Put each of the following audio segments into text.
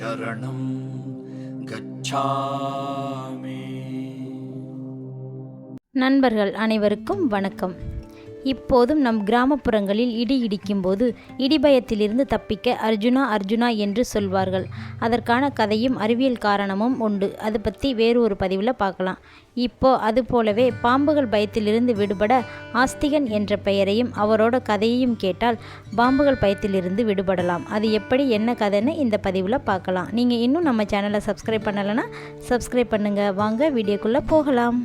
शरणं गच्छामि நண்பர்கள் அனைவருக்கும் வணக்கம் இப்போதும் நம் கிராமப்புறங்களில் இடி இடிக்கும்போது இடிபயத்திலிருந்து தப்பிக்க அர்ஜுனா அர்ஜுனா என்று சொல்வார்கள். அதற்கான கதையும் அறிவியல் காரணமும் உண்டு. அது பற்றி வேறு ஒரு பதிவில் பார்க்கலாம். இப்போ அது போலவே பாம்புகள் பயத்திலிருந்து விடுபட ஆஸ்திகன் என்ற பெயரையும் அவரோட கதையையும் கேட்டால் பாம்புகள் பயத்திலிருந்து விடுபடலாம். அது எப்படி என்ன கதைன்னு இந்த பதிவில் பார்க்கலாம். நீங்கள் இன்னும் நம்ம சேனலை சப்ஸ்கிரைப் பண்ணலைன்னா சப்ஸ்கிரைப் பண்ணுங்கள் வாங்க வீடியோக்குள்ளே போகலாம்.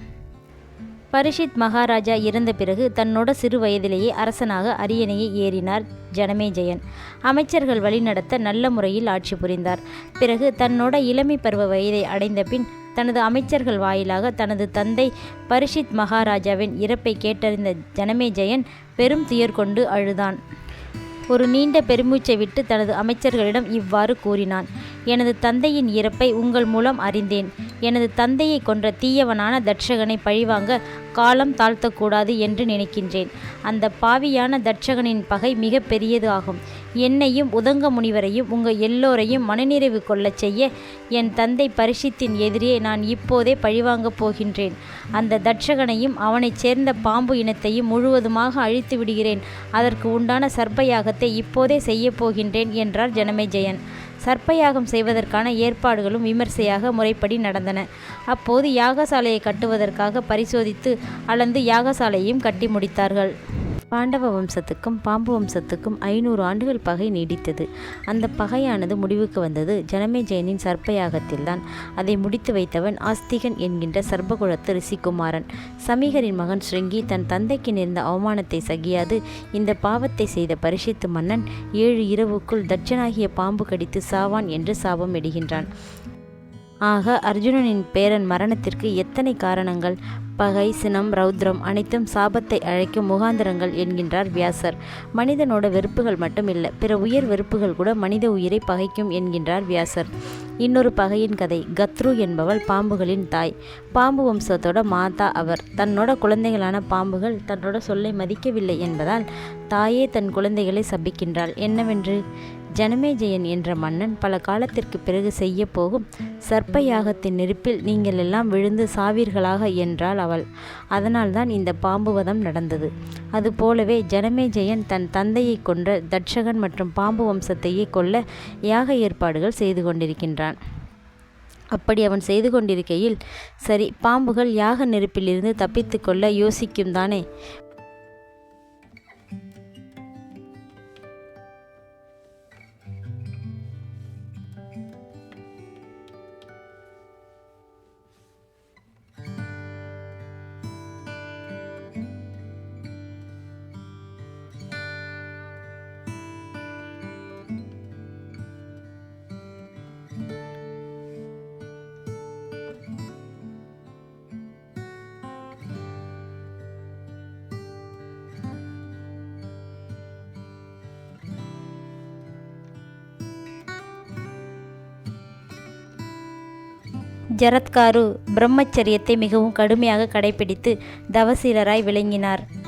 பரிஷித் மகாராஜா இறந்த பிறகு தன்னோட சிறு வயதிலேயே அரசனாக அரியணையை ஏறினார் ஜனமேஜயன் அமைச்சர்கள் வழிநடத்த நல்ல முறையில் ஆட்சி புரிந்தார். பிறகு தன்னோட இளமை பருவ வயதை அடைந்த பின் தனது அமைச்சர்கள் வாயிலாக தனது தந்தை பரிஷித் மகாராஜாவின் இறப்பை கேட்டறிந்த ஜனமேஜயன் பெரும் துயர் கொண்டு அழுதான். ஒரு நீண்ட பெருமூச்சை விட்டு தனது அமைச்சர்களிடம் இவ்வாறு கூறினான். எனது தந்தையின் இறப்பை உங்கள் மூலம் அறிந்தேன். எனது தந்தையை கொன்ற தீயவனான தட்சகனை பழிவாங்க காலம் தாழ்த்தக்கூடாது என்று நினைக்கின்றேன். அந்த பாவியான தட்சகனின் பகை மிக பெரியது ஆகும். என்னையும் உதங்க முனிவரையும் உங்கள் எல்லோரையும் மனநிறைவு கொள்ளச் செய்ய என் தந்தை பரிசித்தின் எதிரே நான் இப்போதே பழிவாங்கப் போகின்றேன். அந்த தட்சகனையும் அவனைச் சேர்ந்த பாம்பு இனத்தையும் முழுவதுமாக அழித்து விடுகிறேன். அதற்கு உண்டான சர்ப்பயாகத்தை இப்போதே செய்யப் போகின்றேன் என்றார் ஜனமேஜயன். சர்ப்பயாகம் செய்வதற்கான ஏற்பாடுகளும் விமர்சையாக முறைப்படி நடந்தன. அப்போது யாகசாலையை கட்டுவதற்காக பரிசோதித்து அளந்து யாகசாலையையும் கட்டி முடித்தார்கள். பாண்டவ வம்சத்துக்கும் பாம்பு வம்சத்துக்கும் ஐநூறு ஆண்டுகள் பகை நீடித்தது. அந்த பகையானது முடிவுக்கு வந்தது. ஜனமேஜயனின் சர்ப்பயாகத்தில்தான். அதை முடித்து வைத்தவன் ஆஸ்திகன் என்கின்ற சர்ப்பகுலத்து ரிஷிகுமாரன். சமீகரின் மகன் ஸ்ருங்கி தன் தந்தைக்கு நேர்ந்த அவமானத்தை சகியாது. இந்த பாவத்தை செய்த பரிசித்து மன்னன் ஏழு இரவுக்குள் தட்சனாகிய பாம்பு கடித்து சாவான் என்று சாபம் இடுகின்றான். ஆக அர்ஜுனனின் பேரன் மரணத்திற்கு எத்தனை காரணங்கள்? பகை சினம் ரௌத்ரம் அனைத்தும் சாபத்தை அழைக்கும் முகாந்திரங்கள் என்கின்றார் வியாசர். மனிதனோட வெறுப்புகள் மட்டும் இல்லை பிற உயர் வெறுப்புகள் கூட மனித உயிரை பகைக்கும் என்கின்றார் வியாசர். இன்னொரு பகையின் கதை கத்ரு என்பவள் பாம்புகளின் தாய். பாம்பு வம்சத்தோட மாதா அவர். தன்னோட குழந்தைகளான பாம்புகள் தன்னோட சொல்லை மதிக்கவில்லை என்பதால் தாயே தன் குழந்தைகளை சபிக்கின்றாள். என்னவென்று? ஜனமேஜயன் என்ற மன்னன் பல காலத்திற்கு பிறகு செய்ய போகும் சர்ப்ப யாகத்தின் நெருப்பில் நீங்கள் எல்லாம் விழுந்து சாவீர்களாக என்றாள் அவள். அதனால்தான் இந்த பாம்புவதம் நடந்தது. அதுபோலவே ஜனமேஜயன் தன் தந்தையை கொன்ற தட்சகன் மற்றும் பாம்பு வம்சத்தையே கொல்ல யாக ஏற்பாடுகள் செய்து கொண்டிருக்கின்றான். அப்படி அவன் செய்து கொண்டிருக்கையில் சரி பாம்புகள் யாக நெருப்பிலிருந்து தப்பித்து கொள்ள யோசிக்கும் தானே ஜரத்காரு பிரம்மச்சரியத்தை மிகவும் கடுமையாக கடைபிடித்து தவசீலராய் விளங்கினார்.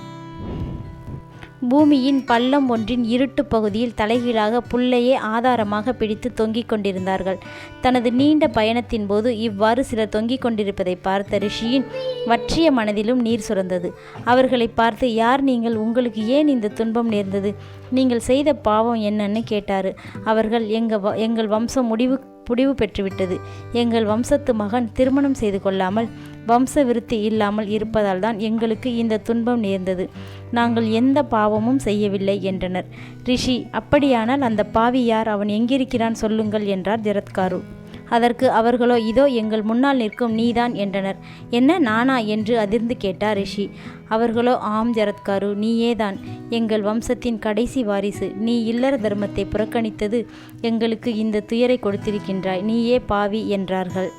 பூமியின் பள்ளம் ஒன்றின் இருட்டு பகுதியில் தலைகீழாக புல்லையே ஆதாரமாக பிடித்து தொங்கிக் கொண்டிருந்தார்கள். தனது நீண்ட பயணத்தின் போது இவ்வாறு சிலர் தொங்கிக் கொண்டிருப்பதை பார்த்த ரிஷியின் வற்றிய மனதிலும் நீர் சுரந்தது. அவர்களை பார்த்து யார் நீங்கள்? உங்களுக்கு ஏன் இந்த துன்பம் நேர்ந்தது? நீங்கள் செய்த பாவம் என்னன்னு கேட்டார். அவர்கள் எங்கள் வ- எங்கள் வம்சம் முடிவு முடிவு பெற்றுவிட்டது. எங்கள் வம்சத்து மகன் திருமணம் செய்து கொள்ளாமல் வம்ச விருத்தி இல்லாமல் இருப்பதால் தான் எங்களுக்கு இந்த துன்பம் நேர்ந்தது. நாங்கள் எந்த பாவமும் செய்யவில்லை என்றனர். ரிஷி அப்படியானால் அந்த பாவி யார்? அவன் எங்கிருக்கிறான்? சொல்லுங்கள் என்றார் ஜரத்காரு. அதற்கு அவர்களோ இதோ எங்கள் முன்னால் நிற்கும் நீதான் என்றனர். என்ன நானா? என்று அதிர்ந்து கேட்டார் ரிஷி. அவர்களோ ஆம் ஜரத்காரு நீயேதான். எங்கள் வம்சத்தின் கடைசி வாரிசு. நீ இல்லற தர்மத்தை புறக்கணித்தது எங்களுக்கு இந்த துயரை கொடுத்திருக்கின்றாய். நீயே பாவி என்றார்கள்.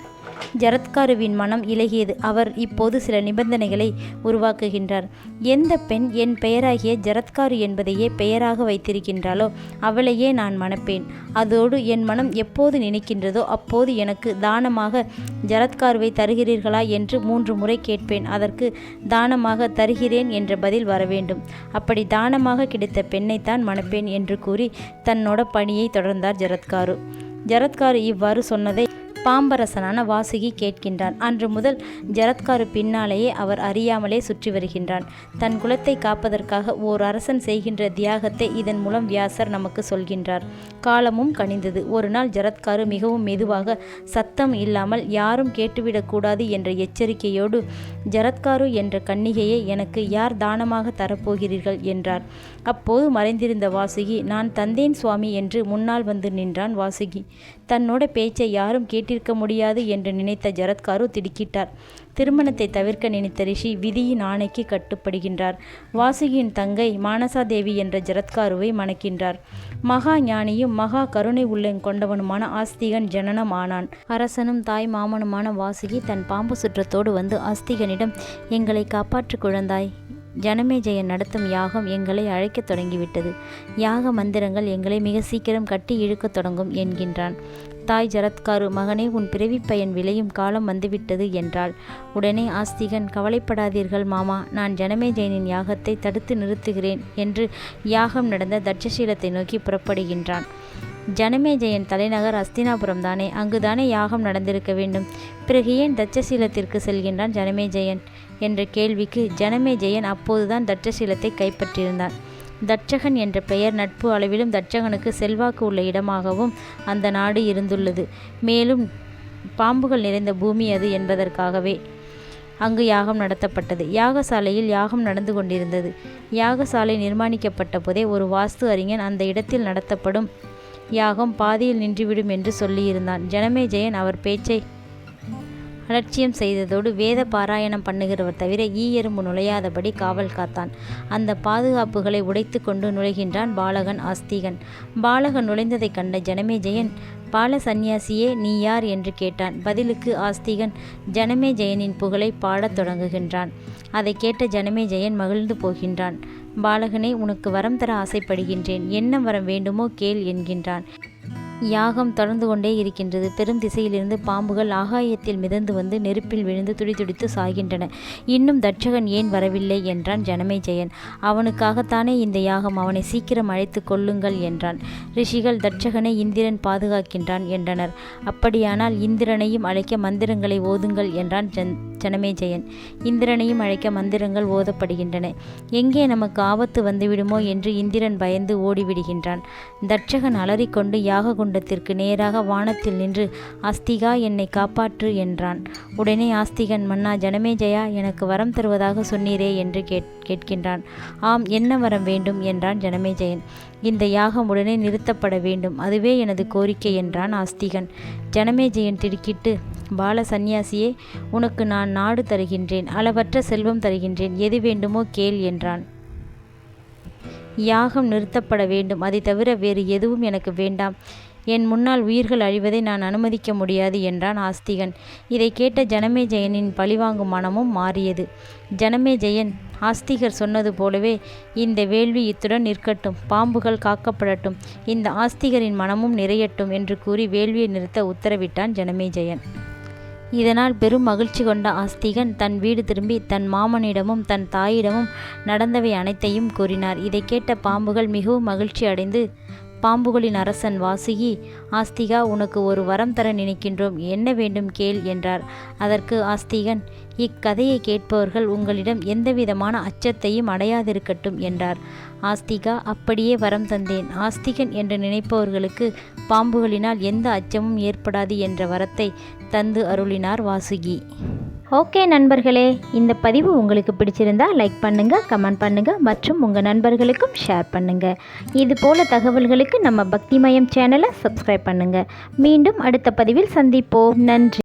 ஜரத்காருவின் மனம் இலகியது. அவர் இப்போது சில நிபந்தனைகளை உருவாக்குகின்றார். எந்த பெண் என் பெயராகிய ஜரத்காரு என்பதையே பெயராக வைத்திருக்கின்றாளோ அவளையே நான் மணப்பேன். அதோடு என் மனம் எப்போது நினைக்கின்றதோ அப்போது எனக்கு தானமாக ஜரத்காருவை தருகிறீர்களா என்று மூன்று முறை கேட்பேன். அதற்கு தானமாக தருகிறேன் என்ற பதில் வர வேண்டும். அப்படி தானமாக கிடைத்த பெண்ணைத்தான் மணப்பேன் என்று கூறி தன்னோட பணியை தொடர்ந்தார் ஜரத்காரு. ஜரத்காரு இவ்வாறு சொன்னதை பாம்பரசனான வாசுகி கேட்கின்றான். அன்று முதல் ஜரத்காரு பின்னாலேயே அவர் அறியாமலே சுற்றி வருகின்றான். தன் குலத்தை காப்பதற்காக ஓர் அரசன் செய்கின்ற தியாகத்தை இதன் மூலம் வியாசர் நமக்கு சொல்கின்றார். காலமும் கனிந்தது. ஒரு நாள் ஜரத்காரு மிகவும் மெதுவாக சத்தம் இல்லாமல் யாரும் கேட்டுவிடக்கூடாது என்ற எச்சரிக்கையோடு ஜரத்காரு என்ற கன்னிகையை எனக்கு யார் தானமாக தரப்போகிறீர்கள்? என்றார். அப்போது மறைந்திருந்த வாசுகி நான் தந்தேன் சுவாமி என்று முன்னால் வந்து நின்றான் வாசுகி. தன்னோட பேச்சை யாரும் கேட்டிருக்க முடியாது என்று நினைத்த ஜரத்காரு திடுக்கிட்டார். திருமணத்தை தவிர்க்க நினைத்த ரிஷி விதியின் ஆணைக்கு கட்டுப்படுகின்றார். வாசுகியின் தங்கை மானசாதேவி என்ற ஜரத்காருவை மணக்கின்றார். மகா ஞானியும் மகா கருணை உள்ளம் கொண்டவனுமான ஆஸ்திகன் ஜனனம் ஆனான். அரசனும் தாய் மாமனுமான வாசுகி தன் பாம்பு சுற்றத்தோடு வந்து ஆஸ்திகனிடம் எங்களை காப்பாற்று குழந்தாய். ஜனமேஜயன் நடத்தும் யாகம் எங்களை அழைக்கத் தொடங்கிவிட்டது. யாக மந்திரங்கள் எங்களை மிக சீக்கிரம் கட்டி இழுக்கத் தொடங்கும் என்கின்றான். தாய் ஜரத்காரு மகனே உன் பிறவி பயன் விளையும் காலம் வந்துவிட்டது என்றாள். உடனே ஆஸ்திகன் கவலைப்படாதீர்கள் மாமா நான் ஜனமேஜயனின் யாகத்தை தடுத்து நிறுத்துகிறேன் என்று யாகம் நடந்த தட்சசீலத்தை நோக்கி புறப்படுகின்றான். ஜனமேஜயன் தலைநகர் அஸ்தினாபுரம் தானே அங்குதானே யாகம் நடந்திருக்க வேண்டும். பிறகு ஏன் தட்சசீலத்திற்கு செல்கின்றான் ஜனமேஜயன் என்ற கேள்விக்கு ஜனமேஜயன் அப்போதுதான் தட்சசீலத்தை கைப்பற்றியிருந்தான். தட்சகன் என்ற பெயர் நட்பு அளவிலும் தட்சகனுக்கு செல்வாக்கு உள்ள இடமாகவும் அந்த நாடு இருந்துள்ளது. மேலும் பாம்புகள் நிறைந்த பூமி அது என்பதற்காகவே அங்கு யாகம் நடத்தப்பட்டது. யாகசாலையில் யாகம் நடந்து கொண்டிருந்தது. யாகசாலை நிர்மாணிக்கப்பட்ட போதே ஒரு வாஸ்து அறிஞன் அந்த இடத்தில் நடத்தப்படும் யாகம் பாதியில் நின்றுவிடும் என்று சொல்லியிருந்தான். ஜனமேஜயன் அவர் பேச்சை அலட்சியம் செய்ததோடு வேத பாராயணம் பண்ணுகிறவர் தவிர ஈ எறும்பு நுழையாதபடி காவல் காத்தான். அந்த பாதுகாப்புகளை உடைத்து கொண்டு நுழைகின்றான் பாலகன் ஆஸ்திகன். பாலகன் நுழைந்ததைக் கண்ட ஜனமேஜயன் பால சந்நியாசியே நீ யார்? என்று கேட்டான். பதிலுக்கு ஆஸ்திகன் ஜனமேஜயனின் புகழை பாடத் தொடங்குகின்றான். அதை கேட்ட ஜனமேஜயன் மகிழ்ந்து போகின்றான். பாலகனே உனக்கு வரம் தர ஆசைப்படுகின்றேன். என்ன வரம் வேண்டுமோ கேள் என்கின்றான். யாகம் தொடர்ந்து கொண்டே இருக்கின்றது. பெரும் திசையிலிருந்து பாம்புகள் ஆகாயத்தில் மிதந்து வந்து நெருப்பில் விழுந்து துடிதுடித்து சாகின்றன இன்னும் தட்சகன் ஏன் வரவில்லை என்றான் ஜனமேஜயன் அவனுக்காகத்தானே இந்த யாகம் அவனை சீக்கிரம் அழைத்து கொள்ளுங்கள் என்றான். ரிஷிகள் தட்சகனை இந்திரன் பாதுகாக்கின்றான் என்றனர். அப்படியானால் இந்திரனையும் அழைக்க மந்திரங்களை ஓதுங்கள் என்றான் ஜன் ஜனமேஜயன் இந்திரனையும் அழைக்க மந்திரங்கள் ஓதப்படுகின்றன. எங்கே நமக்கு ஆபத்து வந்துவிடுமோ என்று இந்திரன் பயந்து ஓடிவிடுகின்றான். தட்சகன் அலறிக்கொண்டு யாக குண்டத்திற்கு நேராக வானத்தில் நின்று ஆஸ்திகா என்னை காப்பாற்று என்றான். உடனே ஆஸ்திகன் மன்னா ஜனமேஜயா எனக்கு வரம் தருவதாக சொன்னீரே என்று கேட் கேட்கின்றான். ஆம் என்ன வரம் வேண்டும்? என்றான் ஜனமேஜயன் இந்த யாகம் உடனே நிறுத்தப்பட வேண்டும். அதுவே எனது கோரிக்கை என்றான் ஆஸ்திகன். ஜனமேஜயன் திடுக்கிட்டு பால சந்நியாசியே உனக்கு நான் நாடு தருகின்றேன் அளவற்ற செல்வம் தருகின்றேன் எது வேண்டுமோ கேள் என்றான். யாகம் நிறுத்தப்பட வேண்டும். அதை தவிர வேறு எதுவும் எனக்கு வேண்டாம். என் முன்னால் உயிர்கள் அழிவதை நான் அனுமதிக்க முடியாது என்றான் ஆஸ்திகன். இதை கேட்ட ஜனமே ஜெயனின் பழிவாங்கும் மனமும் மாறியது. ஜனமே ஜெயன் ஆஸ்திகர் சொன்னது போலவே இந்த வேள்வி இத்துடன் நிற்கட்டும் பாம்புகள் காக்கப்படட்டும் இந்த ஆஸ்திகரின் மனமும் நிறையட்டும் என்று கூறி வேள்வியை நிறுத்த உத்தரவிட்டான் ஜனமே ஜெயன். இதனால் பெரும் மகிழ்ச்சி கொண்ட ஆஸ்திகன் தன் வீடு திரும்பி தன் மாமனிடமும் தன் தாயிடமும் நடந்தவை அனைத்தையும் கூறினார். இதை கேட்ட பாம்புகள் மிகவும் மகிழ்ச்சி அடைந்து பாம்புகளின் அரசன் வாசுகி ஆஸ்திகா உனக்கு ஒரு வரம் தர நினைக்கின்றோம். என்ன வேண்டும் கேள் என்றார். அதற்கு ஆஸ்திகன் இக்கதையை கேட்பவர்கள் உங்களிடம் எந்தவிதமான அச்சத்தையும் அடையாதிருக்கட்டும் என்றார். ஆஸ்திகா அப்படியே வரம் தந்தேன். ஆஸ்திகன் என்று நினைப்பவர்களுக்கு பாம்புகளினால் எந்த அச்சமும் ஏற்படாது என்ற வரத்தை தந்து அருளினார் வாசுகி. ஓகே நண்பர்களே இந்த பதிவு உங்களுக்கு பிடிச்சிருந்தா லைக் பண்ணுங்கள் கமெண்ட் பண்ணுங்கள் மற்றும் உங்கள் நண்பர்களுக்கும் ஷேர் பண்ணுங்கள் இது போல தகவல்களுக்கு நம்ம பக்திமயம் சேனலை சப்ஸ்கிரைப் பண்ணுங்கள் மீண்டும் அடுத்த பதிவில் சந்திப்போம். நன்றி.